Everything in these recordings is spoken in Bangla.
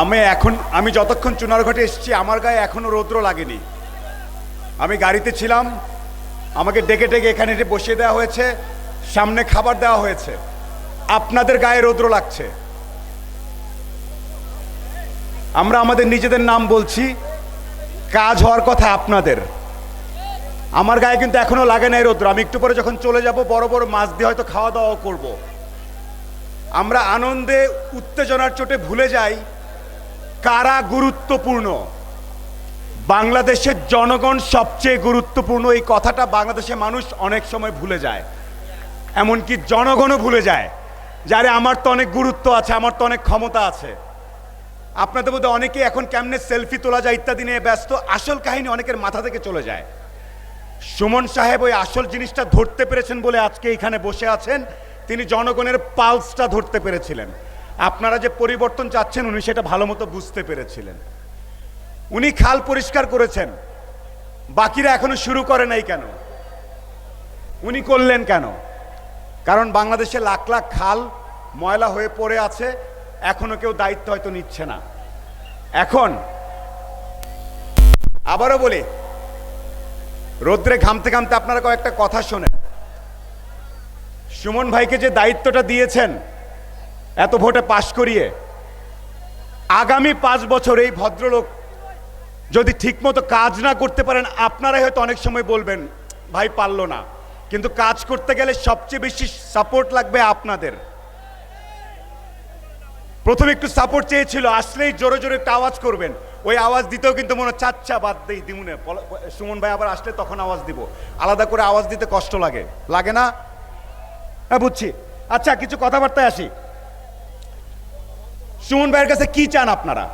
আমি এখন, আমি যতক্ষণ চুনারঘাটে এসেছি, আমার গায়ে এখনও রৌদ্র লাগেনি। আমি গাড়িতে ছিলাম, আমাকে ডেকে ডেকে এখানে বসিয়ে দেওয়া হয়েছে, সামনে খাবার দেওয়া হয়েছে। আপনাদের গায়ে রৌদ্র লাগছে। আমরা আমাদের নিজেদের নাম বলছি, কাজ হওয়ার কথা আপনাদের। আমার গায়ে কিন্তু এখনও লাগে নাই রৌদ্র। আমি একটু পরে যখন চলে যাব, বড় বড় মাছ দিয়ে হয়তো খাওয়া দাওয়া করব। আমরা আনন্দে, উত্তেজনার চোটে ভুলে যাই কারা গুরুত্বপূর্ণ? বাংলাদেশের জনগণ সবচেয়ে গুরুত্বপূর্ণ, এই কথাটা বাংলাদেশের মানুষ অনেক সময় ভুলে যায়। এমনকি জনগণও ভুলে যায় যারে আমার তো অনেক গুরুত্ব আছে, আমার তো অনেক ক্ষমতা আছে। আপনাদের মধ্যে অনেকে এখন কেমনে সেলফি তোলা যায় ইত্যাদি নিয়ে ব্যস্ত, আসল কাহিনী অনেকের মাথা থেকে চলে যায়। সুমন সাহেব ওই আসল জিনিসটা ধরতে পেরেছেন বলে আজকে এখানে বসে আছেন। তিনি জনগণের পালসটা ধরতে পেরেছিলেন। আপনারা যে পরিবর্তন চাচ্ছেন, উনি সেটা ভালো মতো বুঝতে পেরেছিলেন। উনি খাল পরিষ্কার করেছেন। বাকিরা এখনও শুরু করে নাই কেন? উনি করলেন কেন? কারণ বাংলাদেশে লাখ লাখ খাল ময়লা হয়ে পড়ে আছে, এখনও কেউ দায়িত্ব হয়তো নিচ্ছে না। এখন আবারও বলি, রোদ্রে ঘামতে ঘামতে আপনারা কয়েকটা কথা শোনেন। সুমন ভাইকে যে দায়িত্বটা দিয়েছেন এত ভোটে পাশ করিয়ে আগামী পাঁচ বছর এই ভদ্রলোক যদি ঠিকমতো কাজ না করতে পারেন আপনারাই হয়তো অনেক সময় বলবেন ভাই পারল না। কিন্তু কাজ করতে গেলে সবচেয়ে বেশি সাপোর্ট লাগবে আপনাদের। প্রথমে একটু সাপোর্ট চেয়েছিল আসলেই জোরে জোরে একটা আওয়াজ করবেন। ওই আওয়াজ দিতেও কিন্তু মনে হচ্ছে, আচ্ছা বাদ দেই দিমুনে। সুমন ভাই আবার আসলে তখন আওয়াজ দিব। আলাদা করে আওয়াজ দিতে কষ্ট লাগে। লাগে না? হ্যাঁ বুঝছি। আচ্ছা কিছু কথাবার্তায় আসি। সুমন ভাইয়ের কাছে কি চান আপনারা?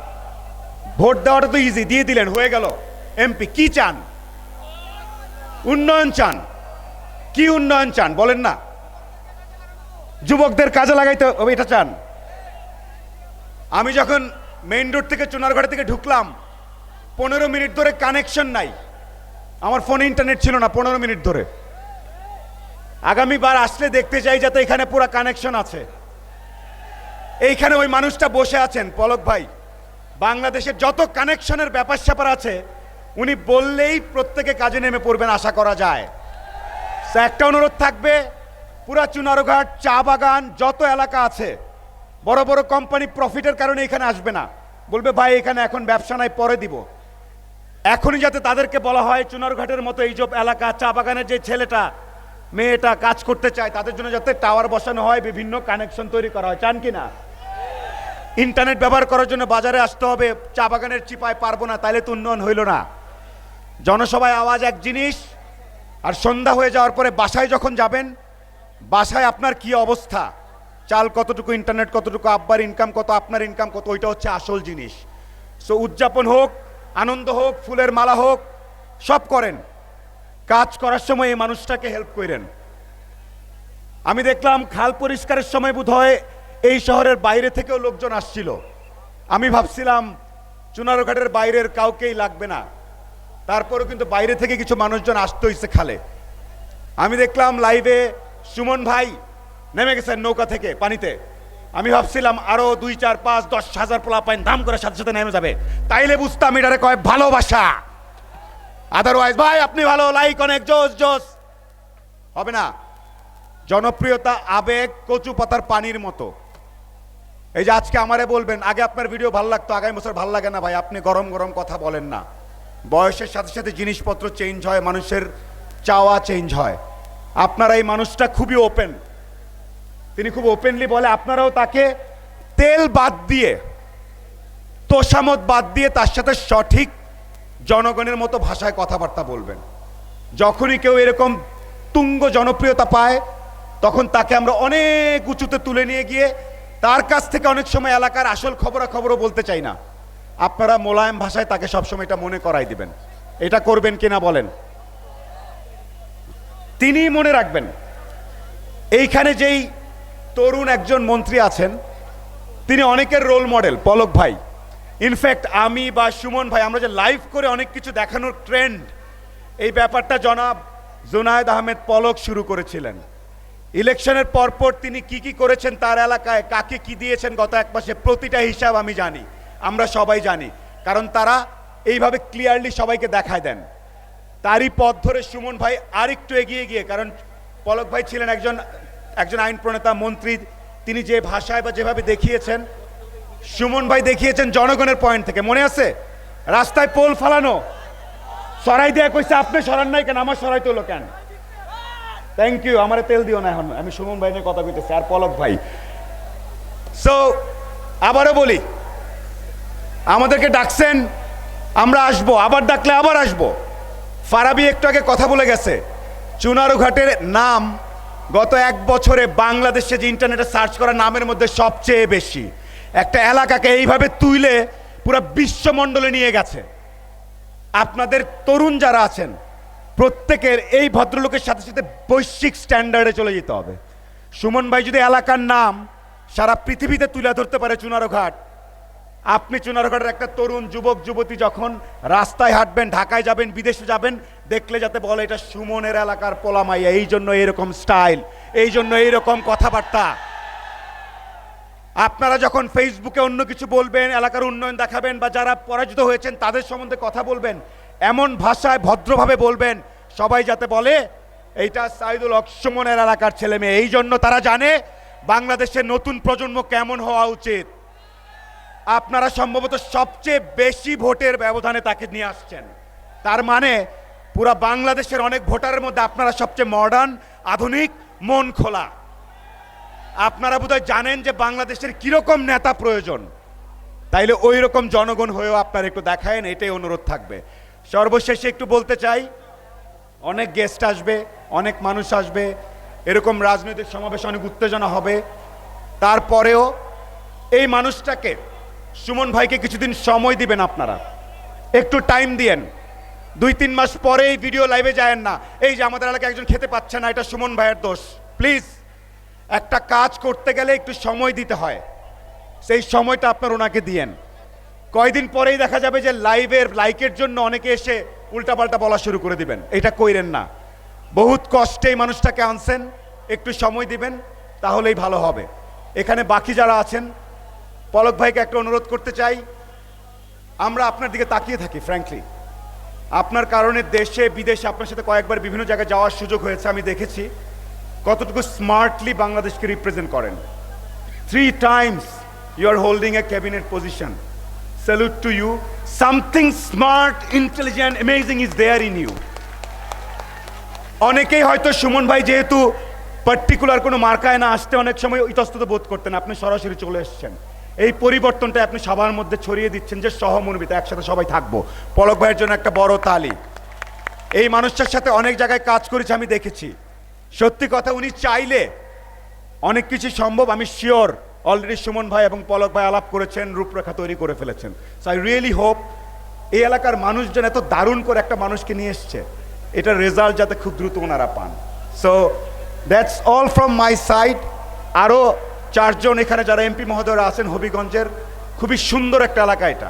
ভোট দেওয়াটা তো ইজি দিয়ে দিলেন, হয়ে গেল। এমপি কি চান? উন্নয়ন চান। কি উন্নয়ন চান, বলেন না। যুবকদের কাজে লাগাইতে হবে, এটা চান। আমি যখন মেইন রোড থেকে চুনারঘাট থেকে ঢুকলাম, পনেরো মিনিট ধরে কানেকশন নাই। আমার ফোনে ইন্টারনেট ছিল না পনেরো মিনিট ধরে। আগামীবার আসলে দেখতে চাই যাতে এখানে পুরো কানেকশন আছে। এইখানে ওই মানুষটা বসে আছেন, পলক ভাই। বাংলাদেশের যত কানেকশনের ব্যাপার স্যাপার আছে, উনি বললেই প্রত্যেকে কাজে নেমে পড়বেন, আশা করা যায়। একটা অনুরোধ থাকবে, পুরা চুনারঘাট, চা বাগান, যত এলাকা আছে, বড় বড় কোম্পানি প্রফিটের কারণে এখানে আসবে না। বলবে, ভাই, এখানে এখন ব্যবসা নাই, পরে দিব। এখনই যাতে তাদেরকে বলা হয়, চুনারঘাটের মতো এই যে এলাকা, চা বাগানের যে ছেলেটা, মেয়েটা কাজ করতে চায়, তাদের জন্য যাতে টাওয়ার বসানো হয়, বিভিন্ন কানেকশন তৈরি করা হয়। চান কি না? ইন্টারনেট ব্যবহার করার জন্য বাজারে আসতে হবে, চা বাগানের চিপায় পারব না, তাইলে তো উন্নয়ন হইল না। জনসভায় আওয়াজ এক জিনিস, আর সন্ধ্যা হয়ে যাওয়ার পরে বাসায় যখন যাবেন, বাসায় আপনার কি অবস্থা? চাল কতটুকু, ইন্টারনেট কতটুকু, আব্বার ইনকাম কত, আপনার ইনকাম কত, ওইটা হচ্ছে আসল জিনিস। সো উদযাপন হোক, আনন্দ হোক, ফুলের মালা হোক, সব করেন। কাজ করার সময় এই মানুষটাকে হেল্প করেন। আমি দেখলাম খাল পরিষ্কারের সময় বোধ হয় এই শহরের বাইরে থেকেও লোকজন আসছিল। আমি ভাবছিলাম, চুনারঘাটের বাইরের কাউকেই লাগবে না। তারপরেও কিন্তু বাইরে থেকে কিছু মানুষজন আসতে হয়েছে খালে। আমি দেখলাম লাইভে সুমন ভাই নেমে গেছেন নৌকা থেকে পানিতে। আমি ভাবছিলাম, আরও দুই, চার, পাঁচ, দশ, হাজার পোলা পাইন দাম করে সাথে সাথে নেমে যাবে। তাইলে বুঝতাম এটারে কয় ভালোবাসা। আদারওয়াইজ ভাই, আপনি ভালো লাইক অনেক, জোস জোস। হবে না। জনপ্রিয়তা, আবেগ কচু পাতার পানির মতো। এই যে আজকে আমারে বলবেন, আগে আপনার ভিডিও ভালো লাগতো, আগামী বছর ভালো লাগে না ভাই, আপনি গরম গরম কথা বলেন না। বয়সের সাথে সাথে জিনিসপত্র চেঞ্জ হয়, মানুষের চাওয়া চেঞ্জ হয়। আপনারা এই মানুষটা খুবই ওপেন তিনি খুব ওপেনলি বলে, আপনারাও তাকে তেল বাদ দিয়ে তোষামত বাদ দিয়ে তার সাথে সঠিক জনগণের মতো ভাষায় কথাবার্তা বলবেন। যখনই কেউ এরকম তুঙ্গ জনপ্রিয়তা পায়, তখন তাকে আমরা অনেক উঁচুতে তুলে নিয়ে গিয়ে তার কাছ থেকে অনেক সময় এলাকার আসল খবরাখবরও বলতে চাই না। আপনারা মোলায়েম ভাষায় তাকে সবসময় এটা মনে করাই দিবেন। এটা করবেন কিনা বলেন। তিনি মনে রাখবেন, এইখানে যেই তরুণ একজন মন্ত্রী আছেন, তিনি অনেকের রোল মডেল পলক ভাই। ইনফ্যাক্ট আমি বা সুমন ভাই, আমরা যে লাইভ করে অনেক কিছু দেখানোর ট্রেন্ড এই ব্যাপারটা জনাব জুনায়েদ আহমেদ পলক শুরু করেছিলেন। ইলেকশনের পরপর তিনি কি কি করেছেন তার এলাকায়, কাকে কি দিয়েছেন গত এক মাসে, প্রতিটা হিসাব আমি জানি, আমরা সবাই জানি। কারণ তারা এইভাবে ক্লিয়ারলি সবাইকে দেখায় দেন। তারই পথ ধরে সুমন ভাই আরেকটু এগিয়ে গিয়ে, কারণ পলক ভাই ছিলেন একজন একজন আইন প্রণেতা, মন্ত্রী, তিনি যে ভাষায় বা যেভাবে দেখিয়েছেন, সুমন ভাই দেখিয়েছেন জনগণের পয়েন্ট থেকে। মনে আছে? রাস্তায় পোল ফালানো। সরাই দেয়া কইছে, আপনি সরান নাই কেন? আমার সরাই তোলো কেন? থ্যাংক ইউ আমার তেল দিও না এখন। আমি সুমন ভাই নিয়ে কথা কইতেছি, আর পলক ভাই। সো আবারও বলি, আমাদেরকে ডাকছেন, আমরা আসব, আবার ডাকলে আবার আসব। ফারাবি একটু আগে কথা বলে গেছে, চুনারু ঘাটের নাম গত এক বছরে বাংলাদেশে যে ইন্টারনেটে সার্চ করা নামের মধ্যে সবচেয়ে বেশি। একটা এলাকাকে এইভাবে তুইলে পুরো বিশ্বমণ্ডলে নিয়ে গেছে। আপনাদের তরুণ যারা আছেন প্রত্যেকের এই ভদ্রলোকের সাথে সাথে বৈশ্বিক স্ট্যান্ডার্ডে চলে যেতে হবে। সুমন ভাই যদি এলাকার নাম সারা পৃথিবীতে তুলে ধরতে পারে চুনারো ঘাট আপনি চুনারঘাটের একটা তরুণ যুবক, যুবতী যখন রাস্তায় হাঁটবেন, ঢাকায় যাবেন, বিদেশে যাবেন, দেখলে যাতে বলে এটা সুমনের এলাকার পোলামাইয়া। এই জন্য এইরকম স্টাইল এই জন্য এইরকম কথাবার্তা। আপনারা যখন ফেসবুকে অন্য কিছু বলবেন, এলাকার উন্নয়ন দেখাবেন বা যারা পরাজিত হয়েছেন, তাদের সম্বন্ধে কথা বলবেন, এমন ভাষায় ভদ্রভাবে বলবেন সবাই যাতে বলে, এইটা সাইদুল হক সুমনের এলাকার ছেলে মেয়ে। এই জন্য তারা জানে বাংলাদেশের নতুন প্রজন্ম কেমন হওয়া উচিত। আপনারা সম্ভবত সবচেয়ে বেশি ভোটের ব্যবধানে তাকে নিয়ে আসছেন। তার মানে পুরা বাংলাদেশের অনেক ভোটারের মধ্যে আপনারা সবচেয়ে মডার্ন আধুনিক, মন খোলা। আপনারা বোধহয় জানেন যে বাংলাদেশের কীরকম নেতা প্রয়োজন। তাইলে ওই রকম জনগণ হয়েও আপনারা একটু দেখায়েন, এটাই অনুরোধ থাকবে। সর্বশেষে একটু বলতে চাই অনেক গেস্ট আসবে, অনেক মানুষ আসবে, এরকম রাজনৈতিক সমাবেশ অনেক উত্তেজনা হবে। তারপরেও এই মানুষটাকে, সুমন ভাইকে কিছুদিন সময় দিবেন আপনারা। একটু টাইম দিয়েন। দুই, তিন মাস পরে এই ভিডিও লাইভে যায়েন না। এই যে আমাদের এলাকায় একজন খেতে পাচ্ছে না, এটা সুমন ভাইয়ের দোষ। প্লিজ একটা কাজ করতে গেলে একটু সময় দিতে হয়। সেই সময়টা আপনার ওনাকে দিয়েন। কয়দিন পরেই দেখা যাবে যে লাইভের লাইকের জন্য অনেকে এসে উল্টাপাল্টা বলা শুরু করে দিবেন। এটা কইরেন না। বহুত কষ্টে এই মানুষটাকে আনছেন, একটু সময় দিবেন, তাহলেই ভালো হবে। এখানে বাকি যারা আছেন, পলক ভাইকে একটা অনুরোধ করতে চাই। আমরা আপনার দিকে তাকিয়ে থাকি ফ্র্যাঙ্কলি আপনার কারণে দেশে, বিদেশে আপনার সাথে কয়েকবার বিভিন্ন জায়গায় যাওয়ার সুযোগ হয়েছে, আমি দেখেছি। কতটুকু স্মার্টলি বাংলাদেশকে রিপ্রেজেন্ট করেন। Three times you are holding a cabinet position salute to you something smart intelligent amazing is there in you অনেকেই হয়তো সুমন ভাই যেহেতু পার্টিকুলার কোনো মার্কায় না, আসতে অনেক সময় ইতস্তত বোধ করতেন, আপনি সরাসরি চলে এসেছেন। এই পরিবর্তনটা আপনি সবার মধ্যে ছড়িয়ে দিচ্ছেন যে সহমর্মিত, একসাথে সবাই থাকব। পলক ভাইয়ের জন্য একটা বড় তালি। এই মানুষটার সাথে অনেক জায়গায় কাজ করেছি, আমি দেখেছি। সত্যি কথা, উনি চাইলে অনেক কিছু সম্ভব, আমি শিওর অলরেডি সুমন ভাই এবং পলক ভাই আলাপ করেছেন, রূপরেখা তৈরি করে ফেলেছেন। সো আই রিয়েলি হোপ এই এলাকার মানুষজন এত দারুণ করে একটা মানুষকে নিয়ে এসছে। এটার রেজাল্ট যাতে খুব দ্রুত ওনারা পান। So that's all from my side আরও চারজন এখানে যারা এমপি মহোদয়রা আছেন হবিগঞ্জের, খুবই সুন্দর একটা এলাকা এটা।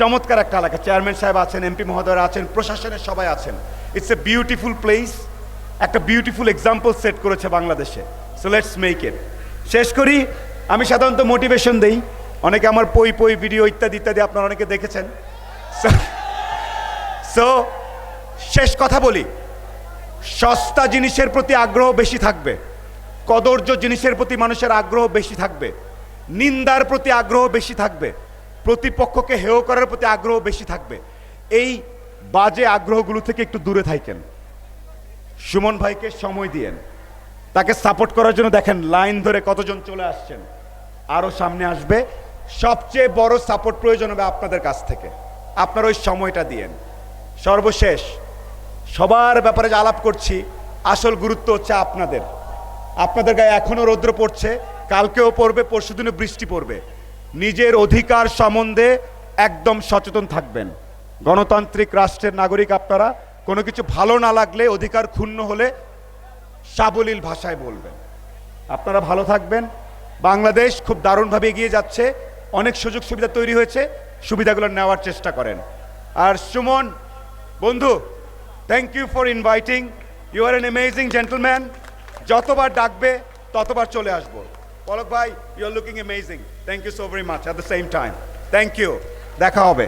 চমৎকার একটা এলাকা। চেয়ারম্যান সাহেব আছেন এমপি মহোদয়রা আছেন, প্রশাসনের সবাই আছেন। ইটস এ বিউটিফুল প্লেস একটা বিউটিফুল এক্সাম্পল সেট করেছে বাংলাদেশে। সো লেটস মেক ইট শেষ করি। আমি সাধারণত মোটিভেশন দেই। অনেকে আমার পই পই ভিডিও ইত্যাদি ইত্যাদি আপনারা অনেকে দেখেছেন। সো শেষ কথা বলি। সস্তা জিনিসের প্রতি আগ্রহ বেশি থাকবে। কদর্য জিনিসের প্রতি মানুষের আগ্রহ বেশি থাকবে। নিন্দার প্রতি আগ্রহ বেশি থাকবে। প্রতিপক্ষকে হেয় করার প্রতি আগ্রহ বেশি থাকবে। এই বাজে আগ্রহগুলো থেকে একটু দূরে থাকেন। সুমন ভাইকে সময় দিয়েন। তাকে সাপোর্ট করার জন্য দেখেন, লাইন ধরে কতজন চলে আসছেন। আরও সামনে আসবে। সবচেয়ে বড় সাপোর্ট প্রয়োজন হবে আপনাদের কাছ থেকে। আপনার ওই সময়টা দিয়েন সর্বশেষ, সবার ব্যাপারে যে আলাপ করছি, আসল গুরুত্ব হচ্ছে আপনাদের। আপনাদের গায়ে এখনও রৌদ্র পড়ছে, কালকেও পড়বে, পরশুদিনও বৃষ্টি পড়বে। নিজের অধিকার সম্বন্ধে একদম সচেতন থাকবেন। গণতান্ত্রিক রাষ্ট্রের নাগরিক আপনারা। কোনো কিছু ভালো না লাগলে, অধিকার ক্ষুণ্ণ হলে সাবলীল ভাষায় বলবেন। আপনারা ভালো থাকবেন। বাংলাদেশ খুব দারুণভাবে এগিয়ে যাচ্ছে। অনেক সুযোগ সুবিধা তৈরি হয়েছে। সুবিধাগুলো নেওয়ার চেষ্টা করেন। আর সুমন, বন্ধু thank you for inviting you are an amazing gentleman যতবার ডাকবে, ততবার চলে আসব। পলক ভাই you are looking amazing thank you so very much at the same time thank you দেখা হবে।